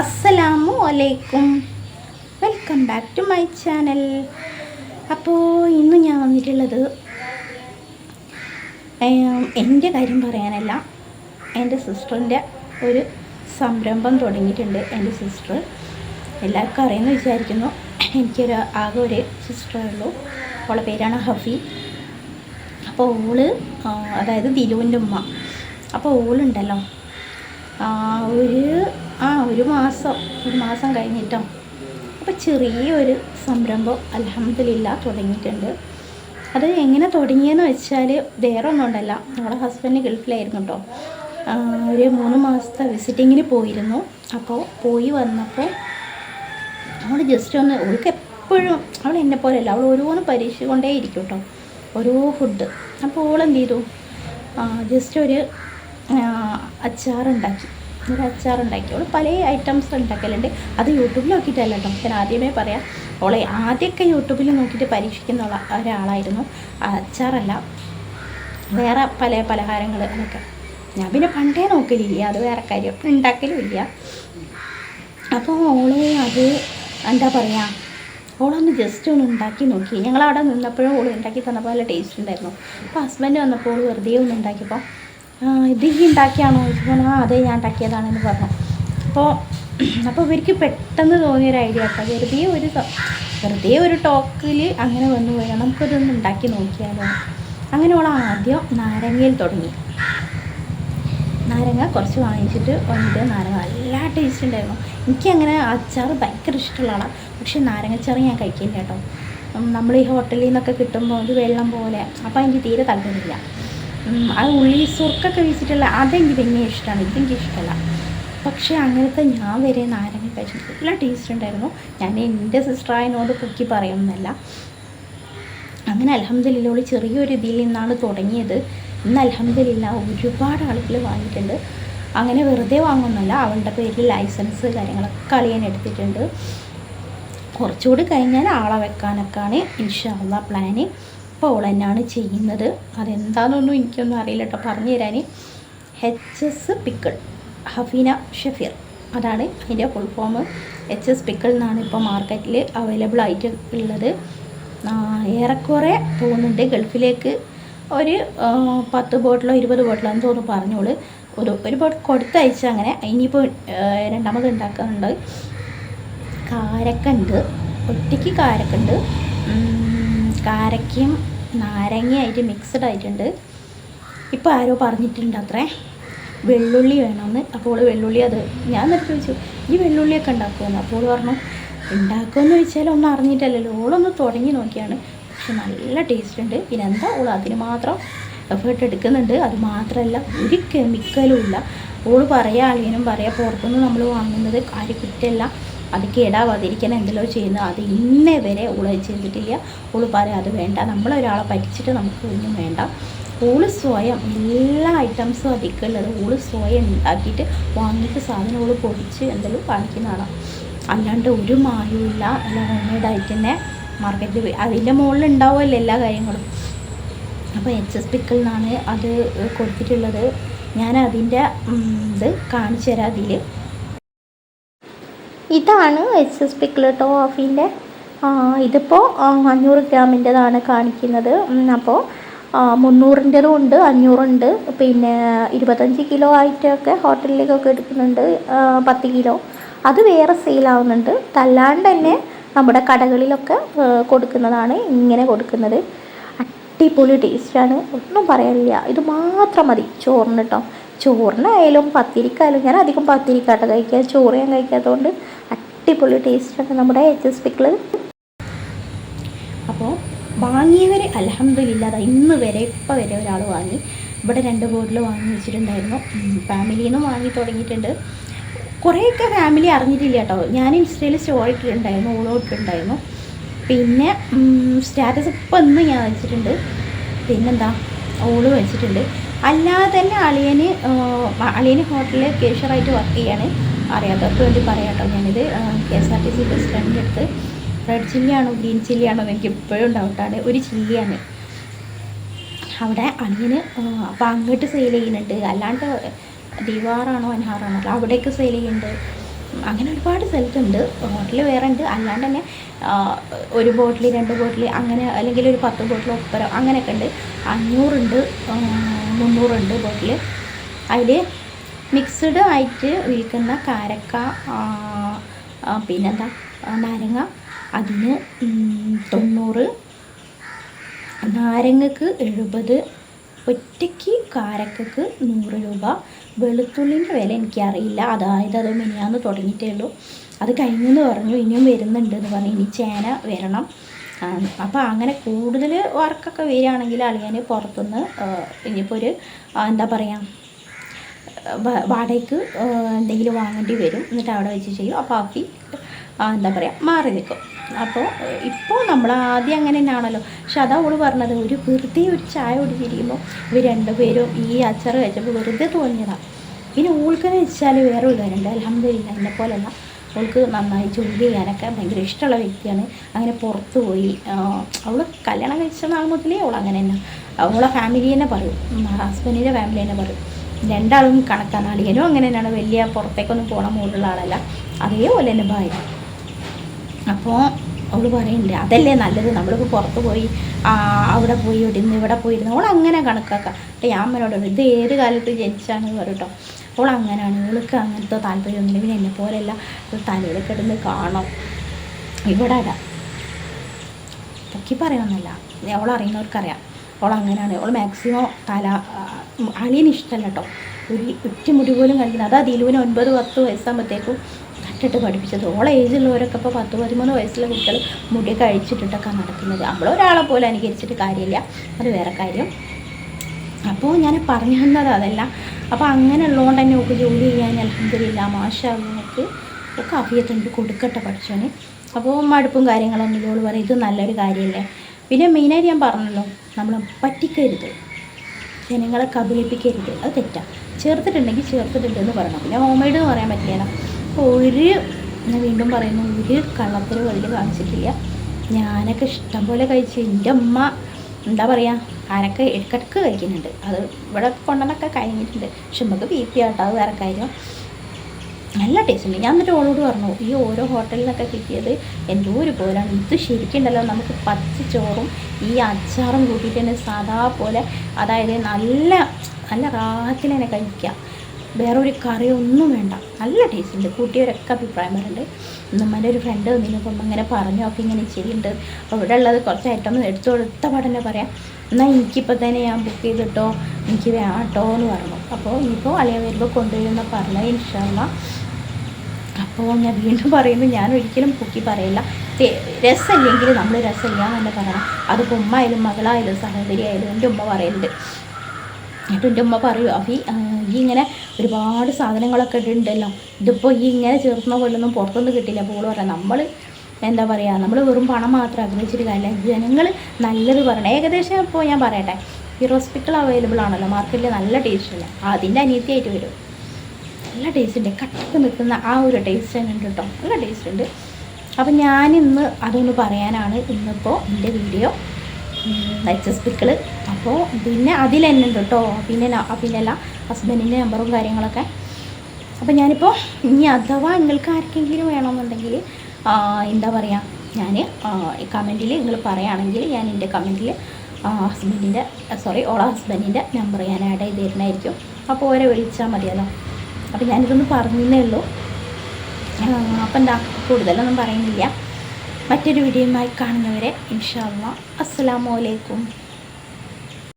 അസ്സലാമു അലൈക്കും. Welcome back to my channel. അപ്പോൾ ഇന്ന് ഞാൻ വന്നിട്ടുള്ളത് എന്റെ കാര്യം പറയാനല്ല. എന്റെ സിസ്റ്ററിന്റെ ഒരു സംരംഭം തുടങ്ങിയിട്ടുണ്ട് എന്റെ സിസ്റ്റർ. എല്ലാവർക്കും അറിയുമെന്ന് വിചാരിക്കുന്നു. എനിക്കൊരു ആകെ ഒരു സിസ്റ്ററേ ഉള്ളൂ. അവളെ പേരാണ് ഹഫി. അപ്പോൾ ഓൾ അതായത് ദിലുവിന്റെ ഉമ്മ. അപ്പോൾ ഓളുണ്ടല്ലോ. ഒരു ആ ഒരു മാസം. ഒരു മാസം കഴിഞ്ഞിട്ടോ. അപ്പോൾ ചെറിയൊരു സംരംഭം അലഹമ്മദില്ല തുടങ്ങിയിട്ടുണ്ട്. അത് എങ്ങനെ തുടങ്ങിയെന്ന് വെച്ചാൽ വേറെ ഒന്നും ഉണ്ടല്ല ഞങ്ങളുടെ ഹസ്ബൻഡ് ഗൾഫിലായിരുന്നു കേട്ടോ ഒരു മൂന്ന് മാസത്തെ വിസിറ്റിങ്ങിന് പോയിരുന്നു. അപ്പോൾ പോയി വന്നപ്പോൾ അവൾ ജസ്റ്റ് ഒന്ന് അവൾക്ക് എപ്പോഴും അവൾ എന്നെ പോലെയല്ല. അവൾ ഓരോന്ന് പരീക്ഷ കൊണ്ടേ ഇരിക്കും കേട്ടോ ഓരോ ഫുഡ് അപ്പോൾ ഓളെന്ത് ചെയ്തു ജസ്റ്റ് ഒരു അച്ചാറുണ്ടാക്കി. ഒരു അച്ചാറുണ്ടാക്കി അവൾ പല ഐറ്റംസ് ഉണ്ടാക്കലുണ്ട്. അത് യൂട്യൂബിൽ നോക്കിയിട്ടല്ല കേട്ടോ ഞാൻ ആദ്യമേ പറയാം. അവളെ ആദ്യമൊക്കെ യൂട്യൂബിൽ നോക്കിയിട്ട് പരീക്ഷിക്കുന്ന ഒരാളായിരുന്നു. അച്ചാറല്ല. വേറെ പല പലഹാരങ്ങൾ അതൊക്കെ. ഞാൻ പിന്നെ പണ്ടേ നോക്കലില്ല. അത് വേറെ കാര്യം. ഉണ്ടാക്കലും ഇല്ല അപ്പോൾ ഓൾ അത് എന്താ പറയുക ഓളൊന്ന് ജസ്റ്റ് ഒന്ന് ഉണ്ടാക്കി നോക്കി. ഞങ്ങൾ അവിടെ നിന്നപ്പോഴും ഓൾ ഉണ്ടാക്കി തന്നപ്പോൾ നല്ല ടേസ്റ്റ് ഉണ്ടായിരുന്നു. അപ്പോൾ ഹസ്ബൻഡ് വന്നപ്പോൾ ഓൾ വെറുതെ ഒന്ന് ഉണ്ടാക്കിയപ്പോൾ "ആ, ഇത് ഈ ഉണ്ടാക്കിയാണോ? ചോദിച്ചപ്പോൾ ആ അതെ ഞാൻ ഉണ്ടാക്കിയതാണെന്ന് പറഞ്ഞു. അപ്പോൾ അപ്പോൾ ഇവർക്ക് പെട്ടെന്ന് തോന്നിയൊരു ഐഡിയ കേട്ടോ വെറുതെ ഒരു വെറുതെ ഒരു ടോക്കിൽ അങ്ങനെ വന്നു പോയാൽ നമുക്കതൊന്ന് ഉണ്ടാക്കി നോക്കിയാലോ. അങ്ങനെ ഓൾ ആദ്യം നാരങ്ങയിൽ തുടങ്ങി. നാരങ്ങ കുറച്ച് വാങ്ങിച്ചിട്ട് വന്നിട്ട് നാരങ്ങ നല്ല ടേസ്റ്റ് ഉണ്ടായിരുന്നു. എനിക്കങ്ങനെ അച്ചാർ ഭയങ്കര ഇഷ്ടമുള്ള ആളാണ് പക്ഷേ നാരങ്ങച്ചാറ് ഞാൻ കഴിക്കില്ല കേട്ടോ. നമ്മൾ ഈ ഹോട്ടലിൽ നിന്നൊക്കെ കിട്ടുമ്പോൾ ഒരു വെള്ളം പോലെ. അപ്പോൾ എനിക്ക് തീരെ താല്പര്യമില്ല. അത് ഉള്ളി സുർക്കൊക്കെ വെച്ചിട്ടുള്ള അതെനിക്ക് പിന്നെ ഇഷ്ടമാണ് ഇതെനിക്ക് ഇഷ്ടമല്ല പക്ഷേ അങ്ങനത്തെ ഞാൻ വരെ നാരങ്ങ കഴിച്ചത് നല്ല ടേസ്റ്റ് ഉണ്ടായിരുന്നു. ഞാൻ എന്റെ സിസ്റ്ററായതിനോട് പൊക്കി പറയുന്നല്ല. അങ്ങനെ അലഹമ്മദില്ലോൾ ചെറിയൊരു ഇതിൽ നിന്നാണ് തുടങ്ങിയത്. ഇന്ന് അലഹമ്മദില്ല ഒരുപാട് ആളുകൾ വാങ്ങിയിട്ടുണ്ട്. അങ്ങനെ വെറുതെ വാങ്ങുന്നല്ല അവളുടെ പേരിൽ ലൈസൻസ് കാര്യങ്ങളൊക്കെ അളിയാൻ എടുത്തിട്ടുണ്ട്. കുറച്ചുകൂടി കഴിഞ്ഞാൽ ആളെ വെക്കാനൊക്കെയാണ് ഇൻഷാള്ള പ്ലാന് അവൾ തന്നെയാണ് ചെയ്യുന്നത്? അതെന്താണെന്നൊന്നും എനിക്കൊന്നും അറിയില്ല കേട്ടോ. പറഞ്ഞു തരാൻ H S pickle Hafeena Shafeer. അതാണ് അതിന്റെ full form H S pickle എന്നാണ് ഇപ്പോൾ മാർക്കറ്റിൽ അവൈലബിൾ ആയിട്ട് ഉള്ളത്. ഏറെക്കുറെ പോകുന്നുണ്ട് ഗൾഫിലേക്ക് ഒരു പത്ത് ബോട്ടിലോ ഇരുപത് ബോട്ടിലോ എന്ന് തോന്നുന്നു പറഞ്ഞോൾ. ഒരു ഒരു ബോട്ട് കൊടുത്തയച്ച അങ്ങനെ ഇനിയിപ്പോൾ രണ്ടാമത് ഉണ്ടാക്കുന്നുണ്ട് കാരക്കുണ്ട്. ഒറ്റയ്ക്ക് കാരക്കുണ്ട്. കാരക്കയും നാരങ്ങയായിട്ട് മിക്സഡ് ആയിട്ടുണ്ട്. ഇപ്പോൾ ആരോ പറഞ്ഞിട്ടുണ്ട് അത്രേ വെള്ളുള്ളി വേണമെന്ന് അപ്പോൾ വെള്ളുള്ളി അത് ഞാൻ എന്നിട്ട് ചോദിച്ചു ഈ വെള്ളുള്ളിയൊക്കെ ഉണ്ടാക്കുമെന്ന് അപ്പോൾ പറഞ്ഞു ഉണ്ടാക്കുമെന്ന് ചോദിച്ചാൽ ഒന്നും അറിഞ്ഞിട്ടല്ലല്ലോ. ഓളൊന്ന് തുടങ്ങി നോക്കിയാണ്. പക്ഷെ നല്ല ടേസ്റ്റ് ഉണ്ട്. പിന്നെ എന്താ ഓൾ അതിന് മാത്രം എഫേർട്ട് എടുക്കുന്നുണ്ട്. അത് മാത്രമല്ല ഒരു കെമിക്കലും ഇല്ല. ഓൾ പറയാ അളിയനും പറയാ പുറത്തുനിന്ന് നമ്മൾ വാങ്ങുന്നത് കാര്യ കുറ്റമല്ല അത് കേടാവാതിരിക്കാൻ എന്തെല്ലോ ചെയ്യുന്നു. അത് ഇന്നേ വരെ ഓൾ ചെയ്തിട്ടില്ല. ഓൾ പറയാം അത് വേണ്ട. നമ്മളൊരാളെ പറ്റിച്ചിട്ട് നമുക്ക് ഒന്നും വേണ്ട. ഓൾ സ്വയം എല്ലാ ഐറ്റംസും അതിക്കുള്ളത് ഓൾ സ്വയം ഉണ്ടാക്കിയിട്ട് വാങ്ങിയിട്ട് സാധനം ഓൾ പൊടിച്ച് എന്തെങ്കിലും കാണിക്കുന്നതാണ്. അല്ലാണ്ട് ഒരു മായുമില്ല എല്ലാ ഹോംമേഡായിട്ട് തന്നെ മാർക്കറ്റിൽ പോയി. അതിന്റെ മുകളിൽ ഉണ്ടാവുമല്ലോ എല്ലാ കാര്യങ്ങളും. അപ്പോൾ എച്ച് എസ് നിന്നാണ് അത് കൊടുത്തിട്ടുള്ളത്. ഞാൻ അതിന്റെ ഇത് കാണിച്ചു തരാം അതിൽ ഇതാണ് എച്ച് എസ് പിക്കിൾ ഓഫിന്റെ ഇതിപ്പോൾ അഞ്ഞൂറ് ഗ്രാമിന്റെതാണ് കാണിക്കുന്നത്. അപ്പോൾ മുന്നൂറിന്റെതും ഉണ്ട് അഞ്ഞൂറുണ്ട്. പിന്നെ ഇരുപത്തഞ്ച് കിലോ ആയിട്ടൊക്കെ ഹോട്ടലിലേക്കൊക്കെ എടുക്കുന്നുണ്ട് പത്ത് കിലോ. അത് വേറെ സെയിലാവുന്നുണ്ട്. തല്ലാണ്ട് തന്നെ നമ്മുടെ കടകളിലൊക്കെ കൊടുക്കുന്നതാണ് ഇങ്ങനെ കൊടുക്കുന്നത്. അടിപൊളി ടേസ്റ്റാണ്. ഒന്നും പറയാനില്ല. ഇത് മാത്രം മതി. ചോറിന് കേട്ടോ ചോറിനായാലും പത്തിരിക്കായാലും ഞാൻ അധികം പത്തിരിക്കാട്ട കഴിക്കുക. ചോറ് ഞാൻ കഴിക്കാത്തതുകൊണ്ട് അടിപൊളി ടേസ്റ്റാണ് നമ്മുടെ എച്ച് എസ് പിക്കിൾ അപ്പോൾ വാങ്ങിയവർ അലഹമ്മദില്ലാത ഇന്ന് വരെ ഇപ്പം വരെ ഒരാൾ വാങ്ങി. ഇവിടെ രണ്ട് ബോട്ടിൽ വാങ്ങി വെച്ചിട്ടുണ്ടായിരുന്നു. ഫാമിലിയിൽ നിന്ന് വാങ്ങി തുടങ്ങിയിട്ടുണ്ട്. കുറേയൊക്കെ ഫാമിലി അറിഞ്ഞിട്ടില്ല കേട്ടോ ഞാൻ ഇൻസ്റ്റയിൽ സ്റ്റോറി ഇട്ടിട്ടുണ്ടായിരുന്നു ഓളോ ഇട്ടിട്ടുണ്ടായിരുന്നു. പിന്നെ സ്റ്റാറ്റസ് ഇപ്പം ഇന്ന് ഞാൻ വെച്ചിട്ടുണ്ട്. പിന്നെന്താ ഓൾ വെച്ചിട്ടുണ്ട്. അല്ലാതെ തന്നെ അളിയന് അളിയന് ഹോട്ടലിൽ കേഷ്യറായിട്ട് വർക്ക് ചെയ്യാണ്. അറിയാത്തവർക്ക് വേണ്ടി പറയാട്ടോ ഞാനിത്. K S R T C bus അടുത്ത് റെഡ് ചില്ലിയാണോ ഗ്രീൻ ചില്ലിയാണോ എന്ന് എനിക്ക് ഇപ്പോഴും ഡൗട്ടാണ് ഒരു ചില്ലിയാണ് അവിടെ അളിയന് അപ്പോൾ അങ്ങോട്ട് സെയിൽ ചെയ്യുന്നുണ്ട്. അല്ലാണ്ട് ദിവാറാണോ അൻഹാറാണോ അവിടേക്ക് സെയിൽ ചെയ്യുന്നുണ്ട്. അങ്ങനെ ഒരുപാട് സ്ഥലത്തുണ്ട്. ഹോട്ടൽ വേറെ ഉണ്ട് അല്ലാണ്ട് തന്നെ ഒരു ബോട്ടിൽ രണ്ട് ബോട്ടിൽ അങ്ങനെ അല്ലെങ്കിൽ ഒരു പത്ത് ബോട്ടിൽ ഒപ്പരം അങ്ങനെയൊക്കെ ഉണ്ട്. അഞ്ഞൂറുണ്ട് മുന്നൂറുണ്ട് ബോട്ടിൽ അതിൽ മിക്സ്ഡ് ആയിട്ട് വിൽക്കുന്ന കാരക്ക പിന്നെന്താ നാരങ്ങ അതിന് തൊണ്ണൂറ് നാരങ്ങക്ക് എഴുപത് ഒറ്റയ്ക്ക് കാരക്കക്ക് നൂറ് രൂപ വെളുത്തുള്ളിന്റെ വില എനിക്കറിയില്ല. അതായത് അത് മിനിയാന്ന് തുടങ്ങിയിട്ടേ ഉള്ളൂ അത് കഴിഞ്ഞെന്ന് പറഞ്ഞു ഇനിയും വരുന്നുണ്ട് എന്ന് പറഞ്ഞു. ഇനി ചേന വരണം. അപ്പോൾ അങ്ങനെ കൂടുതൽ വർക്കൊക്കെ വരികയാണെങ്കിൽ അളിയാൻ പുറത്തുനിന്ന് ഇനിയിപ്പോൾ ഒരു എന്താ പറയുക വാടകയ്ക്ക് എന്തെങ്കിലും വാങ്ങേണ്ടി വരും. എന്നിട്ട് അവിടെ വെച്ച് ചെയ്യും. അപ്പോൾ ആക്കി എന്താ പറയുക മാറി നിൽക്കും. അപ്പോൾ ഇപ്പോൾ നമ്മൾ ആദ്യം അങ്ങനെ തന്നെയാണല്ലോ പക്ഷെ അതാ അവൾ പറഞ്ഞത് ഒരു വെറുതെ ഒരു ചായ കുടിച്ചിരിക്കുമ്പോൾ ഇവർ രണ്ടുപേരും ഈ അച്ചാർ കഴിച്ചപ്പോൾ വെറുതെ തോന്നിയതാണ് പിന്നെ ഓൾക്കെന്ന് വെച്ചാൽ വേറെ ഒരു കാര്യമുണ്ട് അലഹമ്മദില്ല എന്നെ പോലെയല്ല. അവൾക്ക് നന്നായി ജോലി ചെയ്യാനൊക്കെ ഭയങ്കര ഇഷ്ടമുള്ള വ്യക്തിയാണ്. അങ്ങനെ പുറത്ത് പോയി അവൾ കല്യാണം കഴിച്ച നാൾ മുതലേ അവൾ അങ്ങനെ തന്നെ. അവളെ ഫാമിലി തന്നെ പറയും. ഹസ്ബൻഡിന്റെ ഫാമിലി തന്നെ പറയും. രണ്ടാളും കണക്കാണ് അളിയനും അങ്ങനെ തന്നെയാണ്. വലിയ പുറത്തേക്കൊന്നും പോകണം മുകളിലുള്ള ആളല്ല. അതേപോലെ തന്നെ ഭാര്യ. അപ്പോൾ അവൾ പറയുന്നില്ല അതല്ലേ നല്ലത്? നമ്മളിപ്പോൾ പുറത്ത് പോയി അവിടെ പോയി ഇവിടുന്ന് ഇവിടെ പോയിരുന്നു അവൾ അങ്ങനെ കണക്കാക്കാം. അപ്പം ഞാൻ അമ്മനോട് ഇത് ഏത് കാലത്ത് ജനിച്ചാണ് പറയട്ടോ അവൾ അങ്ങനെയാണ് ഇവൾക്ക് അങ്ങനത്തെ താല്പര്യമൊന്നുമില്ല പിന്നെ എന്നെ പോലെയല്ല. തലയിൽ കിടന്ന് കാണും. ഇവിടെ പൊക്കി പറയുമെന്നല്ല അവൾ അറിയുന്നവർക്കറിയാം. അവൾ അങ്ങനെയാണ്. അവൾ മാക്സിമം തല അളിയന് ഇഷ്ടമല്ല കേട്ടോ. ഒരു ഒറ്റ മുടി പോലും കണ്ടില്ല അതാ ദിലുവിന് ഒൻപത് പത്ത് വയസ്സാകുമ്പോഴത്തേക്കും തട്ടിട്ട് പഠിപ്പിച്ചത്. ഓളെ ഏജുള്ളവരൊക്കെ ഇപ്പോൾ പത്ത് പതിമൂന്ന് വയസ്സുള്ള കുട്ടികൾ മുടി കഴിച്ചിട്ടിട്ടൊക്കെ നടക്കുന്നത്. നമ്മളൊരാളെ പോലെ അനുകരിച്ചിട്ട് കാര്യമില്ല. അത് വേറെ കാര്യം. അപ്പോൾ ഞാൻ പറഞ്ഞു തന്നത് അതല്ല. അപ്പോൾ അങ്ങനെ ഉള്ളതുകൊണ്ട് തന്നെ ഒക്കെ ജോലി ചെയ്യാൻ അലഹമില്ല മാഷ നമുക്ക് ഒക്കെ അഭിയത്തുണ്ട് കൊടുക്കട്ടെ പഠിച്ചോന്. അപ്പോൾ മടുപ്പും കാര്യങ്ങളൊന്നും ഇതോട് പറയും ഇത് നല്ലൊരു കാര്യമല്ലേ പിന്നെ മെയിനായിട്ട് ഞാൻ പറഞ്ഞല്ലോ നമ്മൾ പറ്റിക്കരുത്. ജനങ്ങളെ കബളിപ്പിക്കരുത്. അത് തെറ്റാണ് ചേർത്തിട്ടുണ്ടെങ്കിൽ ചേർത്തിട്ടുണ്ട് എന്ന് പറയണം. പിന്നെ ഹോം മെയ്ഡ് എന്ന് പറയാൻ പറ്റില്ല ഒരു ഞാൻ വീണ്ടും പറയുന്നു ഒരു കള്ളത്തിൽ വെള്ളി കാണിച്ചിട്ടില്ല. ഞാനൊക്കെ ഇഷ്ടം പോലെ കഴിച്ച് എന്റെ അമ്മ എന്താ പറയുക ആനൊക്കെ ഇടക്കിടക്ക് കഴിക്കുന്നുണ്ട്. അത് ഇവിടെ കൊണ്ടുവന്നൊക്കെ കഴിഞ്ഞിട്ടുണ്ട്. പക്ഷെ നമുക്ക് ബി പി ആട്ടോ അത് വേറെ കാര്യം. നല്ല ടേസ്റ്റ് ഉണ്ട്. ഞാൻ എന്നിട്ട് ഓളോട് പറഞ്ഞു ഈ ഓരോ ഹോട്ടലിലൊക്കെ കിട്ടിയത് എന്തോ ഒരു പോലാണ്. ഇത് ശരിക്കുണ്ടല്ലോ നമുക്ക് പച്ച ചോറും ഈ അച്ചാറും കൂട്ടിയിട്ട് തന്നെ സാധാ പോലെ അതായത് നല്ല നല്ല റാഹത്തിൽ തന്നെ കഴിക്കാം. വേറെ ഒരു കറിയൊന്നും വേണ്ട. നല്ല ടേസ്റ്റ് ഉണ്ട്. കൂട്ടിയവരൊക്കെ അഭിപ്രായം പറയുന്നുണ്ട് നമ്മുടെ ഒരു ഫ്രണ്ട് വന്നിരുന്നപ്പം ഇങ്ങനെ പറഞ്ഞു. ഒക്കെ ഇങ്ങനെ ചെയ്യുന്നുണ്ട്. ഇവിടെ ഉള്ളത് കുറച്ച് ഐറ്റം എടുത്തു കൊടുത്ത പാടന്നെ പറയാം. എന്നാൽ എനിക്കിപ്പോൾ തന്നെ ഞാൻ ബുക്ക് ചെയ്തിട്ടോ? എനിക്ക് വേണം എന്ന് പറഞ്ഞു. അപ്പോൾ ഇനിയിപ്പോൾ അളിയ വരുമ്പോൾ കൊണ്ടുവരുമെന്ന് പറഞ്ഞത് ഇൻഷാല്ല അപ്പോൾ ഞാൻ വീണ്ടും പറയുന്നു. ഞാൻ ഒരിക്കലും പൊക്കി പറയില്ല. രസമില്ലെങ്കിൽ നമ്മൾ രസമില്ല എന്ന് തന്നെ പറയണം. അത് ഉമ്മ ആയാലും മകളായാലും സഹോദരി ആയാലും എന്റെ ഉമ്മ പറയുന്നുണ്ട്. എന്നിട്ട് എന്റെ ഉമ്മ പറയൂ ആ, ഈ ഇങ്ങനെ ഒരുപാട് സാധനങ്ങളൊക്കെ ഉണ്ടല്ലോ ഇതിപ്പോൾ ഈ ഇങ്ങനെ ചേർന്ന പോലൊന്നും പുറത്തൊന്നും കിട്ടില്ല. അപ്പോൾ ഓൾ പറയാം നമ്മൾ എന്താ പറയുക നമ്മൾ വെറും പണം മാത്രം ആഗ്രഹിച്ചിട്ട് കാര്യമില്ല. ജനങ്ങൾ നല്ലത് പറയണം. ഏകദേശം ഇപ്പോൾ ഞാൻ പറയട്ടെ ഈ റെസിപ്പികൾ അവൈലബിൾ ആണല്ലോ മാർക്കറ്റിൽ നല്ല ടേസ്റ്റ് ഉണ്ട് അതിന്റെ അനിയത്തിയായിട്ട് വരും. നല്ല ടേസ്റ്റ് ഉണ്ട് കട്ടക്ക് നിൽക്കുന്ന ആ ഒരു ടേസ്റ്റ് തന്നെ ഉണ്ട് കേട്ടോ നല്ല ടേസ്റ്റ് ഉണ്ട് അപ്പം ഞാനിന്ന് അതൊന്ന് പറയാനാണ് ഇന്നിപ്പോൾ എന്റെ വീഡിയോ. എസ് പിക്കിൾ അപ്പോൾ പിന്നെ അതിൽ തന്നെ ഉണ്ട് കേട്ടോ പിന്നെ പിന്നല്ല ഹസ്ബൻഡിന്റെ നമ്പറും കാര്യങ്ങളൊക്കെ. അപ്പോൾ ഞാനിപ്പോൾ ഇനി അഥവാ നിങ്ങൾക്ക് ആർക്കെങ്കിലും വേണമെന്നുണ്ടെങ്കിൽ എന്താ പറയുക ഞാൻ കമന്റിൽ നിങ്ങൾ പറയുകയാണെങ്കിൽ ഞാൻ എന്റെ കമന്റിൽ ഹസ്ബൻഡിന്റെ സോറി ഓള ഹസ്ബൻഡിന്റെ നമ്പർ ഞാൻ ആഡ് ചെയ്ത് തരുന്നതായിരിക്കും. അപ്പോൾ ഓരെ വിളിച്ചാൽ മതിയല്ലോ. അപ്പോൾ ഞാനിതൊന്ന് പറഞ്ഞേ ഉള്ളൂ. അപ്പം എന്താ കൂടുതലൊന്നും പറയുന്നില്ല. മറ്റൊരു വീഡിയോയുമായി കാണുന്നവരെ ഇൻഷാല്ല അസ്സാമലൈക്കും